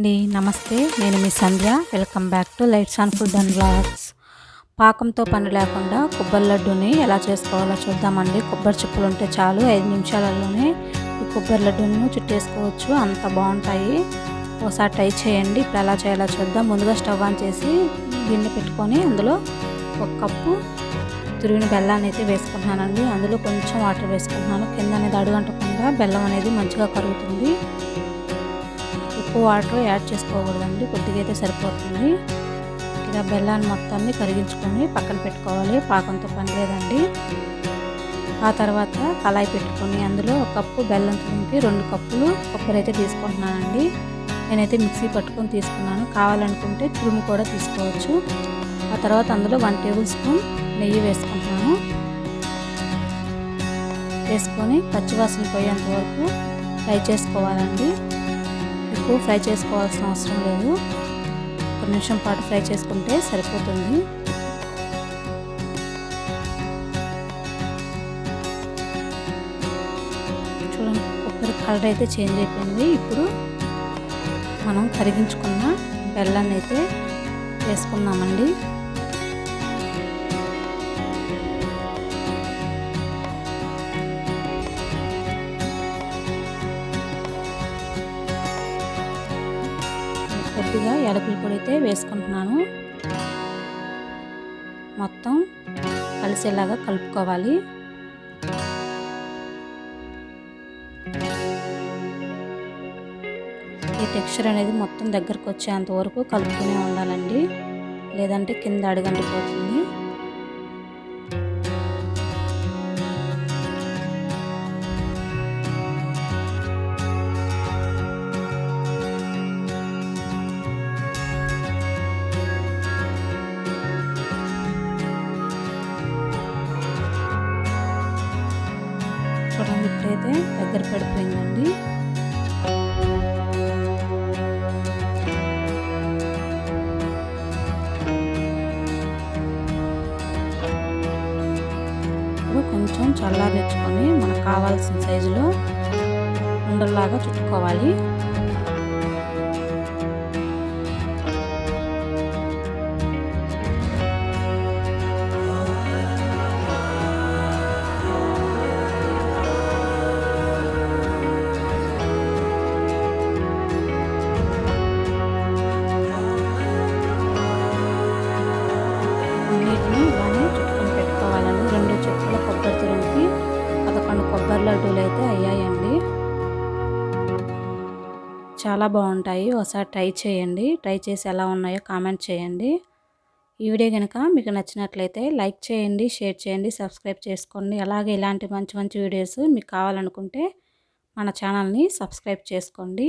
అండి నమస్తే. నేను మీ Sandhya. Welcome back to lights on food and blogs పాకంతో పని లేకుండా కొబ్బరి లడ్డూని ఎలా చేసుకోవాలో చూద్దామండి. కొబ్బరి చిప్పులు ఉంటే చాలు. ఐదు నిమిషాలలోనే ఈ కొబ్బరి లడ్డూను చుట్టేసుకోవచ్చు. అంత బాగుంటాయి. ఒకసారి ట్రై చేయండి. ఇప్పుడు ఎలా చేయాలో చూద్దాం. ముందుగా స్టవ్ ఆన్ చేసి గిన్నె పెట్టుకొని అందులో ఒక కప్పు తురిగిన బెల్లాన్ని అయితే వేసుకుంటున్నానండి. అందులో కొంచెం వాటర్ వేసుకుంటున్నాను. కింద అనేది అడుగంటకుండా బెల్లం అనేది మంచిగా కరుగుతుంది. ఎక్కువ వాటర్ యాడ్ చేసుకోకూడదండి కొద్దిగా అయితే సరిపోతుంది. ఇలా బెల్లాన్ని మొత్తాన్ని కరిగించుకొని పక్కన పెట్టుకోవాలి పాకంతో పని లేదండి ఆ తర్వాత కళాయి పెట్టుకొని అందులో ఒక కప్పు బెల్లం తురిమికి రెండు కప్పులు కొబ్బరి అయితే తీసుకుంటున్నానండి. నేనైతే మిక్సీ పట్టుకొని తీసుకున్నాను. కావాలనుకుంటే తురుము కూడా తీసుకోవచ్చు. ఆ తర్వాత అందులో వన్ టేబుల్ స్పూన్ నెయ్యి వేసుకుంటున్నాను. వేసుకొని పచ్చివాసన పోయేంత వరకు ఫ్రై చేసుకోవాలండి. ఎక్కువ ఫ్రై చేసుకోవాల్సిన అవసరం లేదు. ఒక నిమిషం పాటు ఫ్రై చేసుకుంటే సరిపోతుంది. చూడండి కొబ్బరి కలర్ అయితే చేంజ్ అయిపోయింది. ఇప్పుడు మనం కరిగించుకున్న బెల్లాన్ని అయితే వేసుకున్నామండి కొద్దిగా యాలకుల పొడి అయితే వేసుకుంటున్నాను. మొత్తం కలిసేలాగా కలుపుకోవాలి. ఈ టెక్స్చర్ అనేది మొత్తం దగ్గరకు వచ్చేంత వరకు కలుపుతూనే ఉండాలండి. లేదంటే కింద అడుగంటిపోతుంది. చూడండి ఇప్పుడైతే దగ్గర పడిపోయిందండి. కొంచెం చల్లారించుకొని మనకు కావాల్సిన సైజులో ఉండల్లాగా చుట్టుకోవాలి. చాలా బాగుంటాయి. ఒకసారి ట్రై చేయండి. ట్రై చేసి ఎలా ఉన్నాయో కామెంట్ చేయండి. ఈ వీడియో కనుక మీకు నచ్చినట్లయితే లైక్ చేయండి షేర్ చేయండి సబ్స్క్రైబ్ చేసుకోండి. అలాగే ఇలాంటి మంచి మంచి వీడియోస్ మీకు కావాలనుకుంటే మన ఛానల్ని సబ్స్క్రైబ్ చేసుకోండి.